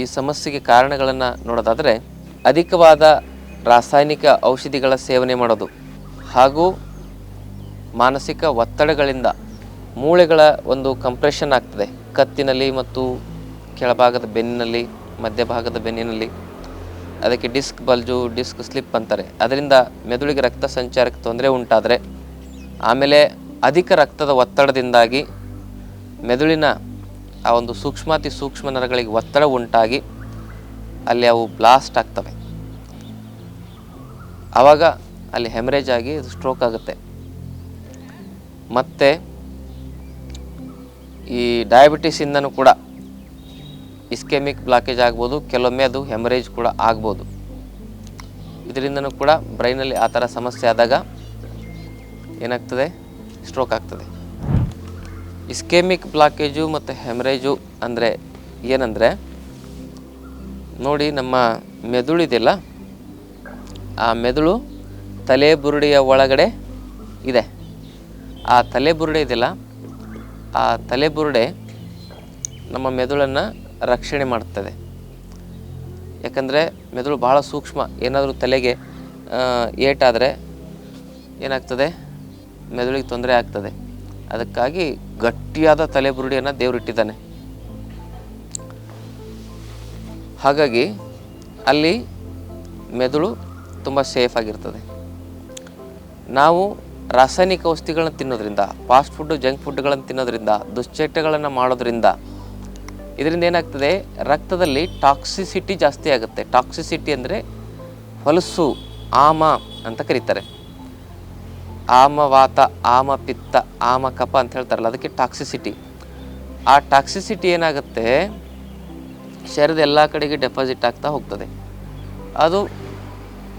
ಈ ಸಮಸ್ಯೆಗೆ ಕಾರಣಗಳನ್ನು ನೋಡೋದಾದರೆ ಅಧಿಕವಾದ ರಾಸಾಯನಿಕ ಔಷಧಿಗಳ ಸೇವನೆ ಮಾಡೋದು ಹಾಗೂ ಮಾನಸಿಕ ಒತ್ತಡಗಳಿಂದ ಮೂಳೆಗಳ ಒಂದು ಕಂಪ್ರೆಷನ್ ಆಗ್ತದೆ. ಕತ್ತಿನಲ್ಲಿ ಮತ್ತು ಕೆಳಭಾಗದ ಬೆನ್ನಿನಲ್ಲಿ, ಮಧ್ಯಭಾಗದ ಬೆನ್ನಿನಲ್ಲಿ. ಅದಕ್ಕೆ ಡಿಸ್ಕ್ ಬಲ್ಜು, ಡಿಸ್ಕ್ ಸ್ಲಿಪ್ ಅಂತಾರೆ. ಅದರಿಂದ ಮೆದುಳಿಗೆ ರಕ್ತ ಸಂಚಾರಕ್ಕೆ ತೊಂದರೆ ಉಂಟಾದರೆ ಆಮೇಲೆ ಅಧಿಕ ರಕ್ತದ ಒತ್ತಡದಿಂದಾಗಿ ಮೆದುಳಿನ ಆ ಒಂದು ಸೂಕ್ಷ್ಮಾತಿ ಸೂಕ್ಷ್ಮ ನರಗಳಿಗೆ ಒತ್ತಡ ಉಂಟಾಗಿ ಅಲ್ಲಿ ಅವು ಬ್ಲಾಸ್ಟ್ ಆಗ್ತವೆ. ಆವಾಗ ಅಲ್ಲಿ ಹೆಮರೇಜ್ ಆಗಿ ಸ್ಟ್ರೋಕ್ ಆಗುತ್ತೆ. ಮತ್ತು ಈ ಡಯಾಬಿಟಿಸಿಂದನೂ ಕೂಡ ಇಸ್ಕೆಮಿಕ್ ಬ್ಲಾಕೇಜ್ ಆಗ್ಬೋದು, ಕೆಲವೊಮ್ಮೆ ಅದು ಹೆಮರೇಜ್ ಕೂಡ ಆಗ್ಬೋದು. ಇದರಿಂದನೂ ಕೂಡ ಬ್ರೈನಲ್ಲಿ ಆ ಥರ ಸಮಸ್ಯೆ ಆದಾಗ ಏನಾಗ್ತದೆ? ಸ್ಟ್ರೋಕ್ ಆಗ್ತದೆ. ಇಸ್ಕೆಮಿಕ್ ಬ್ಲಾಕೇಜು ಮತ್ತು ಹೆಮರೇಜು ಅಂದರೆ ಏನಂದರೆ, ನೋಡಿ ನಮ್ಮ ಮೆದುಳಿದೆಯಲ್ಲ ಆ ಮೆದುಳು ತಲೆ ಬುರುಡೆಯ ಒಳಗಡೆ ಇದೆ. ಆ ತಲೆ ಬುರುಡೆ ಇದೆಯಲ್ಲ, ಆ ತಲೆ ಬುರುಡೆ ನಮ್ಮ ಮೆದುಳನ್ನು ರಕ್ಷಣೆ ಮಾಡುತ್ತದೆ. ಯಾಕಂದರೆ ಮೆದುಳು ಭಾಳ ಸೂಕ್ಷ್ಮ, ಏನಾದರೂ ತಲೆಗೆ ಏಟಾದರೆ ಏನಾಗ್ತದೆ? ಮೆದುಳಿಗೆ ತೊಂದರೆ ಆಗ್ತದೆ. ಅದಕ್ಕಾಗಿ ಗಟ್ಟಿಯಾದ ತಲೆಬುರುಡಿಯನ್ನು ದೇವರಿಟ್ಟಿದ್ದಾನೆ ಹಾಗಾಗಿ ಅಲ್ಲಿ ಮೆದುಳು ತುಂಬ ಸೇಫ್ ಆಗಿರ್ತದೆ. ನಾವು ರಾಸಾಯನಿಕ ಔಷಧಿಗಳನ್ನ ತಿನ್ನೋದ್ರಿಂದ ಫಾಸ್ಟ್ ಫುಡ್ಡು ಜಂಕ್ ಫುಡ್ಗಳನ್ನು ತಿನ್ನೋದ್ರಿಂದ, ದುಶ್ಚಟಗಳನ್ನು ಮಾಡೋದ್ರಿಂದ ಇದರಿಂದ ಏನಾಗ್ತದೆ? ರಕ್ತದಲ್ಲಿ ಟಾಕ್ಸಿಸಿಟಿ ಜಾಸ್ತಿ ಆಗುತ್ತೆ. ಟಾಕ್ಸಿಸಿಟಿ ಅಂದರೆ ಹೊಲಸು, ಆಮ ಅಂತ ಕರೀತಾರೆ. ಆಮವಾತ ಆಮ ಪಿತ್ತ ಆಮ ಕಪ ಅಂತ ಹೇಳ್ತಾರಲ್ಲ, ಅದಕ್ಕೆ ಟಾಕ್ಸಿಸಿಟಿ ಆ ಟಾಕ್ಸಿಸಿಟಿ ಏನಾಗುತ್ತೆ? ಶರೀರದ ಎಲ್ಲ ಕಡೆಗೆ ಡೆಪಾಸಿಟ್ ಆಗ್ತಾ ಹೋಗ್ತದೆ. ಅದು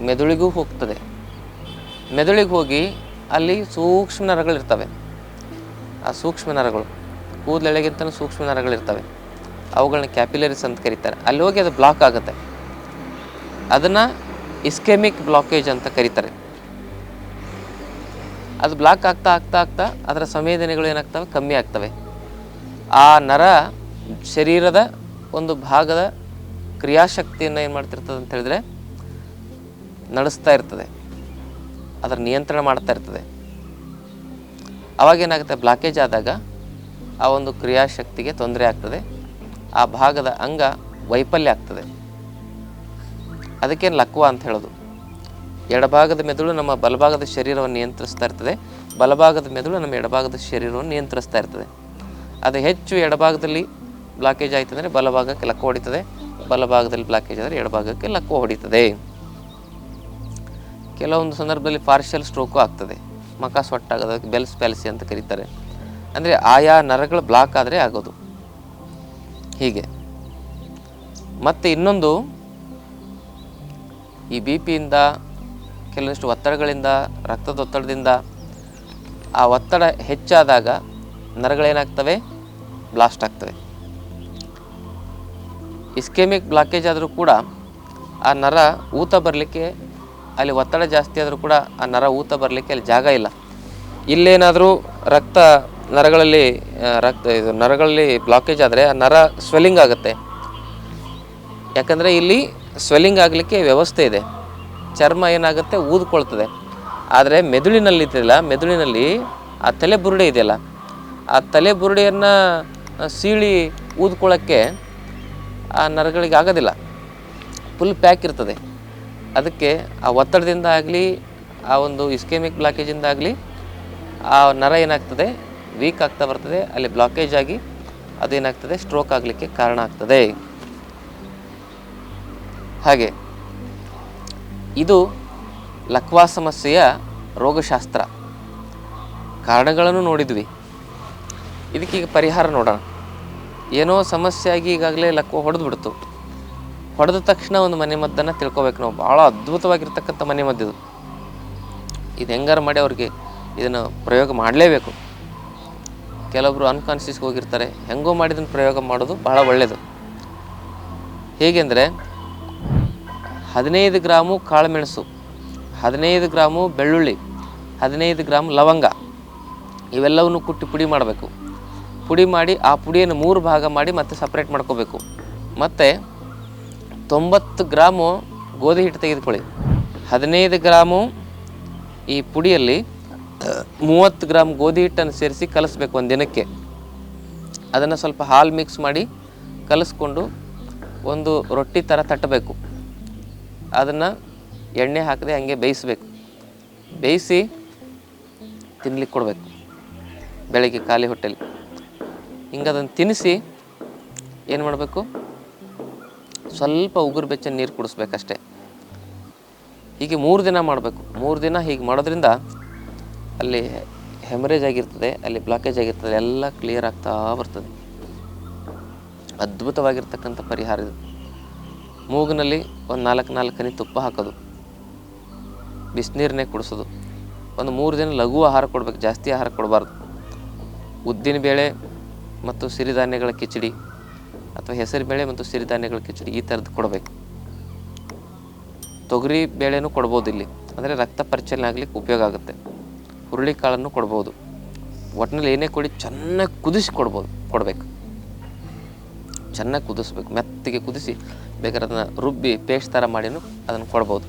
ಮೆದುಳಿಗೂ ಹೋಗ್ತದೆ. ಮೆದುಳಿಗೆ ಹೋಗಿ ಅಲ್ಲಿ ಸೂಕ್ಷ್ಮ ನರಗಳಿರ್ತವೆ ಆ ಸೂಕ್ಷ್ಮ ನರಗಳು ಕೂದಲೆಳೆಗಿಂತ ಸೂಕ್ಷ್ಮ ನರಗಳಿರ್ತವೆ ಅವುಗಳನ್ನ ಕ್ಯಾಪಿಲರೀಸ್ ಅಂತ ಕರೀತಾರೆ. ಅಲ್ಲಿ ಹೋಗಿ ಅದು ಬ್ಲಾಕ್ ಆಗುತ್ತೆ. ಅದನ್ನು ಇಸ್ಕೆಮಿಕ್ ಬ್ಲಾಕೇಜ್ ಅಂತ ಕರೀತಾರೆ. ಅದು ಬ್ಲಾಕ್ ಆಗ್ತಾ ಆಗ್ತಾ ಆಗ್ತಾ ಅದರ ಸಂವೇದನೆಗಳು ಏನಾಗ್ತವೆ? ಕಮ್ಮಿ ಆಗ್ತವೆ. ಆ ನರ ಶರೀರದ ಒಂದು ಭಾಗದ ಕ್ರಿಯಾಶಕ್ತಿಯನ್ನು ಏನು ಮಾಡ್ತಿರ್ತದೆ ಅಂತ ಹೇಳಿದ್ರೆ ನಡೆಸ್ತಾ ಇರ್ತದೆ. ಅದರ ನಿಯಂತ್ರಣ ಮಾಡ್ತಾ ಇರ್ತದೆ. ಅವಾಗ ಏನಾಗುತ್ತೆ? ಬ್ಲಾಕೇಜ್ ಆದಾಗ ಆ ಒಂದು ಕ್ರಿಯಾಶಕ್ತಿಗೆ ತೊಂದರೆ ಆಗ್ತದೆ. ಆ ಭಾಗದ ಅಂಗ ವೈಫಲ್ಯ ಆಗ್ತದೆ. ಅದಕ್ಕೇನು ಲಕ್ವ ಅಂತ ಹೇಳೋದು. ಎಡಭಾಗದ ಮೆದುಳು ನಮ್ಮ ಬಲಭಾಗದ ಶರೀರವನ್ನು ನಿಯಂತ್ರಿಸ್ತಾ ಇರ್ತದೆ. ಬಲಭಾಗದ ಮೆದುಳು ನಮ್ಮ ಎಡಭಾಗದ ಶರೀರವನ್ನು ನಿಯಂತ್ರಿಸ್ತಾ ಇರ್ತದೆ. ಅದು ಹೆಚ್ಚು ಎಡಭಾಗದಲ್ಲಿ ಬ್ಲಾಕೇಜ್ ಆಯ್ತು ಅಂದರೆ ಬಲಭಾಗಕ್ಕೆ ಲಕ್ಕು ಹೊಡಿತದೆ. ಬಲಭಾಗದಲ್ಲಿ ಬ್ಲಾಕೇಜ್ ಆದರೆ ಎಡಭಾಗಕ್ಕೆ ಲಕ್ಕು ಹೊಡಿತದೆ. ಕೆಲವೊಂದು ಸಂದರ್ಭದಲ್ಲಿ ಪಾರ್ಷಿಯಲ್ ಸ್ಟ್ರೋಕು ಆಗ್ತದೆ. ಮಕ ಸೊಟ್ಟಾಗೋದಕ್ಕೆ ಬೆಲ್ಸ್ ಪ್ಯಾಲಿಸಿ ಅಂತ ಕರೀತಾರೆ. ಅಂದರೆ ಆಯಾ ನರಗಳು ಬ್ಲಾಕ್ ಆದರೆ ಆಗೋದು. ಹೀಗೆ. ಮತ್ತು ಇನ್ನೊಂದು ಈ ಬಿ ಪಿಯಿಂದ ಕೆಲವಷ್ಟು ಒತ್ತಡಗಳಿಂದ, ರಕ್ತದೊತ್ತಡದಿಂದ ಆ ಒತ್ತಡ ಹೆಚ್ಚಾದಾಗ ನರಗಳೇನಾಗ್ತವೆ? ಬ್ಲಾಸ್ಟ್ ಆಗ್ತವೆ. ಇಸ್ಕೆಮಿಕ್ ಬ್ಲಾಕೇಜ್ ಆದರೂ ಕೂಡ ಆ ನರ ಊತ ಬರಲಿಕ್ಕೆ, ಅಲ್ಲಿ ಒತ್ತಡ ಜಾಸ್ತಿ ಆದರೂ ಕೂಡ ಆ ನರ ಊತ ಬರಲಿಕ್ಕೆ ಅಲ್ಲಿ ಜಾಗ ಇಲ್ಲ. ಇಲ್ಲೇನಾದರೂ ರಕ್ತ ನರಗಳಲ್ಲಿ ರಕ್ತ ಇದು ನರಗಳಲ್ಲಿ ಬ್ಲಾಕೇಜ್ ಆದರೆ ಆ ನರ ಸ್ವೆಲ್ಲಿಂಗ್ ಆಗುತ್ತೆ. ಯಾಕಂದರೆ ಇಲ್ಲಿ ಸ್ವೆಲ್ಲಿಂಗ್ ಆಗಲಿಕ್ಕೆ ವ್ಯವಸ್ಥೆ ಇದೆ. ಚರ್ಮ ಏನಾಗುತ್ತೆ? ಊದ್ಕೊಳ್ತದೆ. ಆದರೆ ಮೆದುಳಿನಲ್ಲಿ ಇದೆಯಲ್ಲ ಮೆದುಳಿನಲ್ಲಿ ಆ ತಲೆ ಬುರುಡೆ ಇದೆಯಲ್ಲ, ಆ ತಲೆ ಬುರುಡೆಯನ್ನು ಸೀಳಿ ಊದ್ಕೊಳ್ಳೋಕ್ಕೆ ಆ ನರಗಳಿಗೆ ಆಗೋದಿಲ್ಲ. ಫುಲ್ ಪ್ಯಾಕ್ ಇರ್ತದೆ. ಅದಕ್ಕೆ ಆ ಒತ್ತಡದಿಂದ ಆಗಲಿ, ಆ ಒಂದು ಇಸ್ಕೆಮಿಕ್ ಬ್ಲಾಕೇಜಿಂದ ಆಗಲಿ, ಆ ನರ ಏನಾಗ್ತದೆ? ವೀಕ್ ಆಗ್ತಾ ಬರ್ತದೆ. ಅಲ್ಲಿ ಬ್ಲಾಕೇಜ್ ಆಗಿ ಅದೇನಾಗ್ತದೆ? ಸ್ಟ್ರೋಕ್ ಆಗಲಿಕ್ಕೆ ಕಾರಣ ಆಗ್ತದೆ. ಹಾಗೆ. ಇದು ಲಕ್ವಾ ಸಮಸ್ಯೆಯ ರೋಗಶಾಸ್ತ್ರ. ಕಾರಣಗಳನ್ನು ನೋಡಿದ್ವಿ. ಇದಕ್ಕೀಗ ಪರಿಹಾರ ನೋಡೋಣ. ಏನೋ ಸಮಸ್ಯೆ ಆಗಿ ಈಗಾಗಲೇ ಲಕ್ವ ಹೊಡೆದು ಬಿಡ್ತು ಹೊಡೆದ ತಕ್ಷಣ ಒಂದು ಮನೆ ಮದ್ದನ್ನು ತಿಳ್ಕೊಬೇಕು ನಾವು. ಭಾಳ ಅದ್ಭುತವಾಗಿರ್ತಕ್ಕಂಥ ಮನೆ ಮದ್ದಿದು ಇದು ಹೆಂಗಾರು ಮಾಡಿ ಅವ್ರಿಗೆ ಇದನ್ನು ಪ್ರಯೋಗ ಮಾಡಲೇಬೇಕು. ಕೆಲವೊಬ್ಬರು ಅನ್ಕಾನ್ಷಿಯಸ್ಗೆ ಹೋಗಿರ್ತಾರೆ. ಹೆಂಗೋ ಮಾಡಿದನ್ನು ಪ್ರಯೋಗ ಮಾಡೋದು ಭಾಳ ಒಳ್ಳೆಯದು ಹೇಗೆಂದರೆ ಹದಿನೈದು ಗ್ರಾಮು ಕಾಳುಮೆಣಸು, ಹದಿನೈದು ಗ್ರಾಮು ಬೆಳ್ಳುಳ್ಳಿ, ಹದಿನೈದು ಗ್ರಾಮ್ ಲವಂಗ. ಇವೆಲ್ಲವನ್ನು ಕುಟ್ಟಿ ಪುಡಿ ಮಾಡಬೇಕು. ಪುಡಿ ಮಾಡಿ ಆ ಪುಡಿಯನ್ನು ಮೂರು ಭಾಗ ಮಾಡಿ ಮತ್ತೆ ಸಪ್ರೇಟ್ ಮಾಡ್ಕೋಬೇಕು. ಮತ್ತು ತೊಂಬತ್ತು ಗ್ರಾಮು ಗೋಧಿ ಹಿಟ್ಟು ತೆಗೆದುಕೊಳ್ಳಿ. ಹದಿನೈದು ಗ್ರಾಮು ಈ ಪುಡಿಯಲ್ಲಿ ಮೂವತ್ತು ಗ್ರಾಮ್ ಗೋಧಿ ಹಿಟ್ಟನ್ನು ಸೇರಿಸಿ ಕಲಿಸ್ಬೇಕು ಒಂದು ದಿನಕ್ಕೆ. ಅದನ್ನು ಸ್ವಲ್ಪ ಹಾಲು ಮಿಕ್ಸ್ ಮಾಡಿ ಕಲಿಸ್ಕೊಂಡು ಒಂದು ರೊಟ್ಟಿ ಥರ ತಟ್ಟಬೇಕು. ಅದನ್ನು ಎಣ್ಣೆ ಹಾಕದೆ ಹಂಗೆ ಬೇಯಿಸಬೇಕು. ಬೇಯಿಸಿ ತಿನ್ಲಿಕ್ಕೆ ಕೊಡಬೇಕು ಬೆಳಗ್ಗೆ ಖಾಲಿ ಹೊಟ್ಟೆಲಿ. ಹಿಂಗೆ ಅದನ್ನು ತಿನ್ನಿಸಿ ಏನು ಮಾಡಬೇಕು? ಸ್ವಲ್ಪ ಉಗುರು ಬೆಚ್ಚ ನೀರು ಕುಡಿಸ್ಬೇಕಷ್ಟೆ. ಹೀಗೆ ಮೂರು ದಿನ ಮಾಡಬೇಕು. ಮೂರು ದಿನ ಹೀಗೆ ಮಾಡೋದ್ರಿಂದ ಅಲ್ಲಿ ಹೆಮರೇಜ್ ಆಗಿರ್ತದೆ, ಅಲ್ಲಿ ಬ್ಲಾಕೇಜ್ ಆಗಿರ್ತದೆ, ಎಲ್ಲ ಕ್ಲಿಯರ್ ಆಗ್ತಾ ಬರ್ತದೆ. ಅದ್ಭುತವಾಗಿರ್ತಕ್ಕಂಥ ಪರಿಹಾರ ಇದು. ಮೂಗಿನಲ್ಲಿ ಒಂದು ನಾಲ್ಕು ನಾಲ್ಕು ಹನಿ ತುಪ್ಪ ಹಾಕೋದು. ಬಿಸಿನೀರನ್ನೇ ಕುಡಿಸೋದು. ಒಂದು ಮೂರು ದಿನ ಲಘು ಆಹಾರ ಕೊಡಬೇಕು, ಜಾಸ್ತಿ ಆಹಾರ ಕೊಡಬಾರ್ದು. ಉದ್ದಿನ ಬೇಳೆ ಮತ್ತು ಸಿರಿಧಾನ್ಯಗಳ ಕಿಚಡಿ ಅಥವಾ ಹೆಸರು ಬೇಳೆ ಮತ್ತು ಸಿರಿಧಾನ್ಯಗಳ ಕಿಚಡಿ ಈ ಥರದ್ದು ಕೊಡಬೇಕು. ತೊಗರಿ ಬೇಳೆನೂ ಕೊಡ್ಬೋದು ಇಲ್ಲಿ. ಅಂದರೆ ರಕ್ತ ಪರಿಚಲನೆ ಆಗಲಿಕ್ಕೆ ಉಪಯೋಗ ಆಗುತ್ತೆ. ಹುರುಳಿ ಕಾಳನ್ನು ಕೊಡ್ಬೋದು. ಒಟ್ಟಿನಲ್ಲಿ ಏನೇ ಕೊಡಿ ಚೆನ್ನಾಗಿ ಕುದಿಸಿ ಕೊಡ್ಬೋದು, ಕೊಡಬೇಕು. ಚೆನ್ನಾಗಿ ಕುದಿಸ್ಬೇಕು, ಮೆತ್ತಗೆ ಕುದಿಸಿ ಬೇಕಾದ್ರೆ ಅದನ್ನು ರುಬ್ಬಿ ಪೇಸ್ಟ್ ಥರ ಮಾಡಿನೂ ಅದನ್ನು ಕೊಡ್ಬೋದು.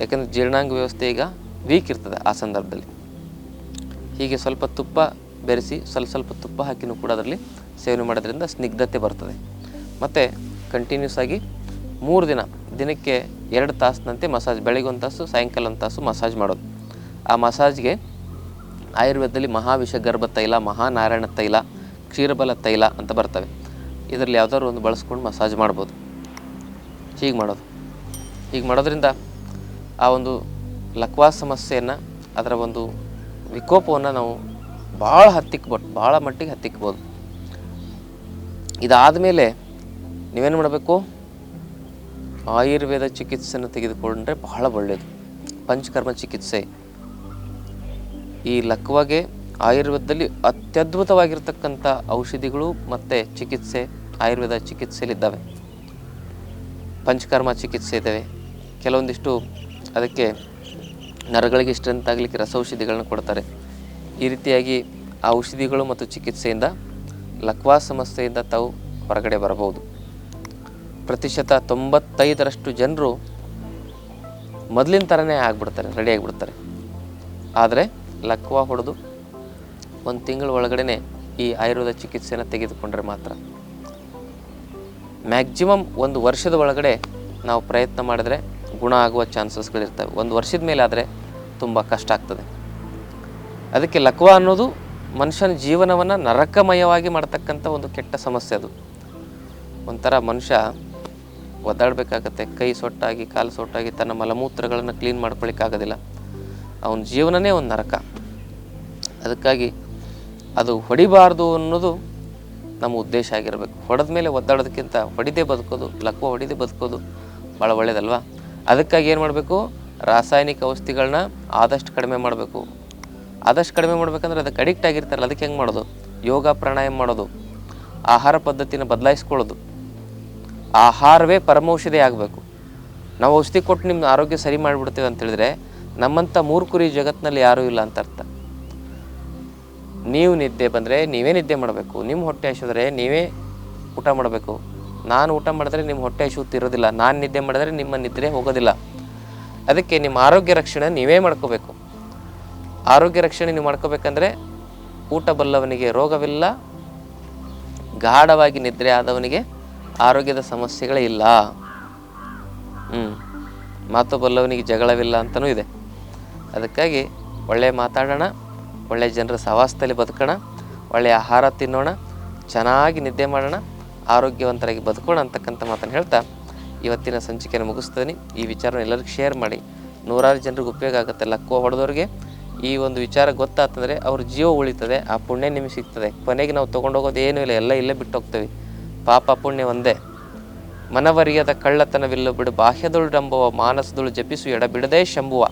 ಯಾಕಂದರೆ ಜೀರ್ಣಾಂಗ ವ್ಯವಸ್ಥೆ ಈಗ ವೀಕ್ ಇರ್ತದೆ ಆ ಸಂದರ್ಭದಲ್ಲಿ. ಹೀಗೆ ಸ್ವಲ್ಪ ತುಪ್ಪ ಬೆರೆಸಿ ಸ್ವಲ್ಪ ಸ್ವಲ್ಪ ತುಪ್ಪ ಹಾಕಿನೂ ಕೂಡ ಅದರಲ್ಲಿ ಸೇವನೆ ಮಾಡೋದ್ರಿಂದ ಸ್ನಿಗ್ಧತೆ ಬರ್ತದೆ. ಮತ್ತು ಕಂಟಿನ್ಯೂಸ್ ಆಗಿ ಮೂರು ದಿನ, ದಿನಕ್ಕೆ ಎರಡು ತಾಸಿನಂತೆ ಮಸಾಜ್ ಬೆಳಗ್ಗೆ ಒಂದು ತಾಸು, ಸಾಯಂಕಾಲ ಒಂದು ತಾಸು ಮಸಾಜ್ ಮಾಡೋದು. ಆ ಮಸಾಜ್ಗೆ ಆಯುರ್ವೇದದಲ್ಲಿ ಮಹಾವಿಷ ಗರ್ಭ ತೈಲ, ಮಹಾನಾರಾಯಣ ತೈಲ, ಕ್ಷೀರಬಲ ತೈಲ ಅಂತ ಬರ್ತವೆ. ಇದರಲ್ಲಿ ಯಾವುದಾದ್ರು ಒಂದು ಬಳಸ್ಕೊಂಡು ಮಸಾಜ್ ಮಾಡ್ಬೋದು. ಹೀಗೆ ಮಾಡೋದು. ಹೀಗೆ ಮಾಡೋದ್ರಿಂದ ಆ ಒಂದು ಲಕ್ವಾ ಸಮಸ್ಯೆಯನ್ನು, ಅದರ ಒಂದು ವಿಕೋಪವನ್ನು ನಾವು ಭಾಳ ಹತ್ತಿಕ್ಬೋದು, ಭಾಳ ಮಟ್ಟಿಗೆ ಹತ್ತಿಕ್ಬೋದು. ಇದಾದ ಮೇಲೆ ನೀವೇನು ಮಾಡಬೇಕು? ಆಯುರ್ವೇದ ಚಿಕಿತ್ಸೆಯನ್ನು ತೆಗೆದುಕೊಂಡ್ರೆ ಬಹಳ ಒಳ್ಳೆಯದು ಪಂಚಕರ್ಮ ಚಿಕಿತ್ಸೆ. ಈ ಲಕ್ವಾಗೆ ಆಯುರ್ವೇದದಲ್ಲಿ ಅತ್ಯದ್ಭುತವಾಗಿರ್ತಕ್ಕಂಥ ಔಷಧಿಗಳು ಮತ್ತು ಚಿಕಿತ್ಸೆ, ಆಯುರ್ವೇದ ಚಿಕಿತ್ಸೆಯಲ್ಲಿದ್ದಾವೆ. ಪಂಚಕರ್ಮ ಚಿಕಿತ್ಸೆ ಇದ್ದಾವೆ. ಕೆಲವೊಂದಿಷ್ಟು ಅದಕ್ಕೆ ನರಗಳಿಗೆ ಸ್ಟ್ರೆಂತ್ ಆಗಲಿಕ್ಕೆ ರಸೌಷಧಿಗಳನ್ನ ಕೊಡ್ತಾರೆ. ಈ ರೀತಿಯಾಗಿ ಆ ಔಷಧಿಗಳು ಮತ್ತು ಚಿಕಿತ್ಸೆಯಿಂದ ಲಕ್ವಾ ಸಮಸ್ಯೆಯಿಂದ ತಾವು ಹೊರಗಡೆ ಬರಬಹುದು. ಪ್ರತಿಶತ ತೊಂಬತ್ತೈದರಷ್ಟು ಜನರು ಮೊದಲಿನ ಥರನೇ ಆಗ್ಬಿಡ್ತಾರೆ ರೆಡಿ ಆಗಿಬಿಡ್ತಾರೆ. ಆದರೆ ಲಕ್ವಾ ಹೊಡೆದು ಒಂದು ತಿಂಗಳ ಒಳಗಡೆ ಈ ಆಯುರ್ವೇದ ಚಿಕಿತ್ಸೆಯನ್ನು ತೆಗೆದುಕೊಂಡ್ರೆ ಮಾತ್ರ. ಮ್ಯಾಕ್ಸಿಮಮ್ ಒಂದು ವರ್ಷದ ಒಳಗಡೆ ನಾವು ಪ್ರಯತ್ನ ಮಾಡಿದ್ರೆ ಗುಣ ಆಗುವ ಚಾನ್ಸಸ್ಗಳಿರ್ತವೆ. ಒಂದು ವರ್ಷದ ಮೇಲೆ ಆದರೆ ತುಂಬ ಕಷ್ಟ ಆಗ್ತದೆ. ಅದಕ್ಕೆ ಲಕ್ವಾ ಅನ್ನೋದು ಮನುಷ್ಯನ ಜೀವನವನ್ನು ನರಕಮಯವಾಗಿ ಮಾಡ್ತಕ್ಕಂಥ ಒಂದು ಕೆಟ್ಟ ಸಮಸ್ಯೆ ಅದು. ಒಂಥರ ಮನುಷ್ಯ ಒದ್ದಾಡಬೇಕಾಗತ್ತೆ, ಕೈ ಸೊಟ್ಟಾಗಿ, ಕಾಲು ಸೊಟ್ಟಾಗಿ ತನ್ನ ಮಲಮೂತ್ರಗಳನ್ನು ಕ್ಲೀನ್ ಮಾಡ್ಕೊಳ್ಳಿಕ್ಕಾಗೋದಿಲ್ಲ ಅವನ ಜೀವನನೇ ಒಂದು ನರಕ. ಅದಕ್ಕಾಗಿ ಅದು ಹೊಡಿಬಾರ್ದು ಅನ್ನೋದು ನಮ್ಮ ಉದ್ದೇಶ ಆಗಿರಬೇಕು. ಹೊಡೆದ ಮೇಲೆ ಒದ್ದಾಡೋದಕ್ಕಿಂತ ಹೊಡಿದೇ ಬದುಕೋದು, ಲಕ್ವ ಹೊಡಿದೇ ಬದುಕೋದು ಭಾಳ ಒಳ್ಳೇದಲ್ವಾ? ಅದಕ್ಕಾಗಿ ಏನು ಮಾಡಬೇಕು? ರಾಸಾಯನಿಕ ಔಷಧಿಗಳನ್ನ ಆದಷ್ಟು ಕಡಿಮೆ ಮಾಡಬೇಕು. ಆದಷ್ಟು ಕಡಿಮೆ ಮಾಡ್ಬೇಕಂದ್ರೆ ಅದಕ್ಕೆ ಅಡಿಕ್ಟ್ ಆಗಿರ್ತಾರಲ್ಲ, ಅದಕ್ಕೆ ಹೆಂಗೆ ಮಾಡೋದು? ಯೋಗ ಪ್ರಾಣಾಯಾಮ ಮಾಡೋದು. ಆಹಾರ ಪದ್ಧತಿನ ಬದಲಾಯಿಸ್ಕೊಳ್ಳೋದು. ಆಹಾರವೇ ಪರಮೌಷಧಿ ಆಗಬೇಕು. ನಾವು ಔಷಧಿ ಕೊಟ್ಟು ನಿಮ್ಮ ಆರೋಗ್ಯ ಸರಿ ಮಾಡಿಬಿಡ್ತೇವೆ ಅಂತ ಹೇಳಿದ್ರೆ ಮೂರು ಕುರಿ ಜಗತ್ತಿನಲ್ಲಿ ಯಾರೂ ಇಲ್ಲ ಅಂತ ಅರ್ಥ. ನೀವು ನಿದ್ದೆ ಬಂದರೆ ನೀವೇ ನಿದ್ದೆ ಮಾಡಬೇಕು. ನಿಮ್ಮ ಹೊಟ್ಟೆ ಹಸಿದ್ರೆ ನೀವೇ ಊಟ ಮಾಡಬೇಕು. ನಾನು ಊಟ ಮಾಡಿದ್ರೆ ನಿಮ್ಮ ಹೊಟ್ಟೆ ಹಸಿಯುತ್ತಿರೋದಿಲ್ಲ ನಾನು ನಿದ್ದೆ ಮಾಡಿದ್ರೆ ನಿಮ್ಮ ನಿದ್ರೆ ಹೋಗೋದಿಲ್ಲ. ಅದಕ್ಕೆ ನಿಮ್ಮ ಆರೋಗ್ಯ ರಕ್ಷಣೆ ನೀವೇ ಮಾಡ್ಕೋಬೇಕು. ಆರೋಗ್ಯ ರಕ್ಷಣೆ ನೀವು ಮಾಡ್ಕೋಬೇಕಂದ್ರೆ ಊಟ ಬಲ್ಲವನಿಗೆ ರೋಗವಿಲ್ಲ. ಗಾಢವಾಗಿ ನಿದ್ರೆ ಆದವನಿಗೆ ಆರೋಗ್ಯದ ಸಮಸ್ಯೆಗಳೇ ಇಲ್ಲ. ಹ್ಞೂ ಮಾತು ಬಲ್ಲವನಿಗೆ ಜಗಳವಿಲ್ಲ ಅಂತಲೂ ಇದೆ. ಅದಕ್ಕಾಗಿ ಒಳ್ಳೆಯ ಮಾತಾಡೋಣ. ಒಳ್ಳೆಯ ಜನರ ಸಹವಾಸದಲ್ಲಿ ಬದುಕೋಣ ಒಳ್ಳೆಯ ಆಹಾರ ತಿನ್ನೋಣ, ಚೆನ್ನಾಗಿ ನಿದ್ದೆ ಮಾಡೋಣ, ಆರೋಗ್ಯವಂತರಾಗಿ ಬದುಕೋಣ ಅಂತಕ್ಕಂಥ ಮಾತನ್ನು ಹೇಳ್ತಾ ಇವತ್ತಿನ ಸಂಚಿಕೆಯನ್ನು ಮುಗಿಸ್ತೀನಿ. ಈ ವಿಚಾರನ ಎಲ್ಲರಿಗೂ ಶೇರ್ ಮಾಡಿ. ನೂರಾರು ಜನರಿಗೆ ಉಪಯೋಗ ಆಗುತ್ತೆ. ಲಕ್ಕೋ ಹೊಡೆದವ್ರಿಗೆ ಈ ಒಂದು ವಿಚಾರ ಗೊತ್ತಾಗ್ತಂದರೆ ಅವ್ರ ಜೀವ ಉಳಿತದೆ, ಆ ಪುಣ್ಯ ನಿಮಗೆ ಸಿಗ್ತದೆ. ಕೊನೆಗೆ ನಾವು ತೊಗೊಂಡೋಗೋದು ಏನೂ ಇಲ್ಲ, ಎಲ್ಲ ಇಲ್ಲೇ ಬಿಟ್ಟು ಹೋಗ್ತೀವಿ ಪಾಪ ಪುಣ್ಯ ಒಂದೇ. ಮನವರಿಯದ ಕಳ್ಳತನವಿಲ್ಲ ಬಿಡು ಬಾಹ್ಯದೊಳುಡಂಬುವ ಮಾನಸದೊಳು ಜಪಿಸು ಎಡಬಿಡದೆ ಶಂಭುವ.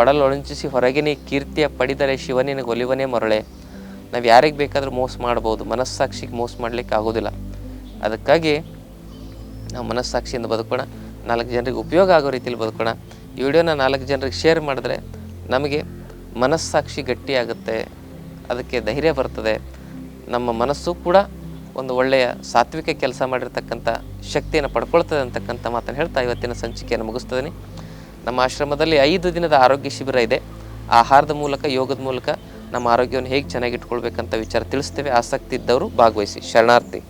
ಒಡಲೊಳಂಚಿಸಿ ಹೊರಗಿನ ಕೀರ್ತಿಯ ಪಡಿದರೆ ಶಿವನಿನ ಒಲಿವನೇ ಮರಳೆ. ನಾವು ಯಾರಿಗೆ ಬೇಕಾದರೂ ಮೋಸ ಮಾಡ್ಬೋದು, ಮನಸ್ಸಾಕ್ಷಿಗೆ ಮೋಸ ಮಾಡಲಿಕ್ಕೆ ಆಗೋದಿಲ್ಲ. ಅದಕ್ಕಾಗಿ ನಾವು ಮನಸ್ಸಾಕ್ಷಿಯಿಂದ ಬದುಕೋಣ, ನಾಲ್ಕು ಜನರಿಗೆ ಉಪಯೋಗ ಆಗೋ ರೀತಿಯಲ್ಲಿ ಬದುಕೋಣ. ಈ ವಿಡಿಯೋನ ನಾಲ್ಕು ಜನರಿಗೆ ಶೇರ್ ಮಾಡಿದ್ರೆ ನಮಗೆ ಮನಸ್ಸಾಕ್ಷಿ ಗಟ್ಟಿಯಾಗುತ್ತೆ, ಅದಕ್ಕೆ ಧೈರ್ಯ ಬರ್ತದೆ. ನಮ್ಮ ಮನಸ್ಸು ಕೂಡ ಒಂದು ಒಳ್ಳೆಯ ಸಾತ್ವಿಕ ಕೆಲಸ ಮಾಡಿರ್ತಕ್ಕಂಥ ಶಕ್ತಿಯನ್ನು ಪಡ್ಕೊಳ್ತದೆ ಅಂತಕ್ಕಂಥ ಮಾತನ್ನು ಹೇಳ್ತಾ ಇವತ್ತಿನ ಸಂಚಿಕೆಯನ್ನು ಮುಗಿಸ್ತದೀನಿ ನಮ್ಮ ಆಶ್ರಮದಲ್ಲಿ ಐದು ದಿನದ ಆರೋಗ್ಯ ಶಿಬಿರ ಇದೆ. ಆಹಾರದ ಮೂಲಕ, ಯೋಗದ ಮೂಲಕ ನಮ್ಮ ಆರೋಗ್ಯವನ್ನು ಹೇಗೆ ಚೆನ್ನಾಗಿ ಇಟ್ಕೊಳ್ಬೇಕಂತ ವಿಚಾರ ತಿಳಿಸ್ತೇವೆ. ಆಸಕ್ತಿ ಇದ್ದವರು ಭಾಗವಹಿಸಿ. ಶರಣಾರ್ಥಿ.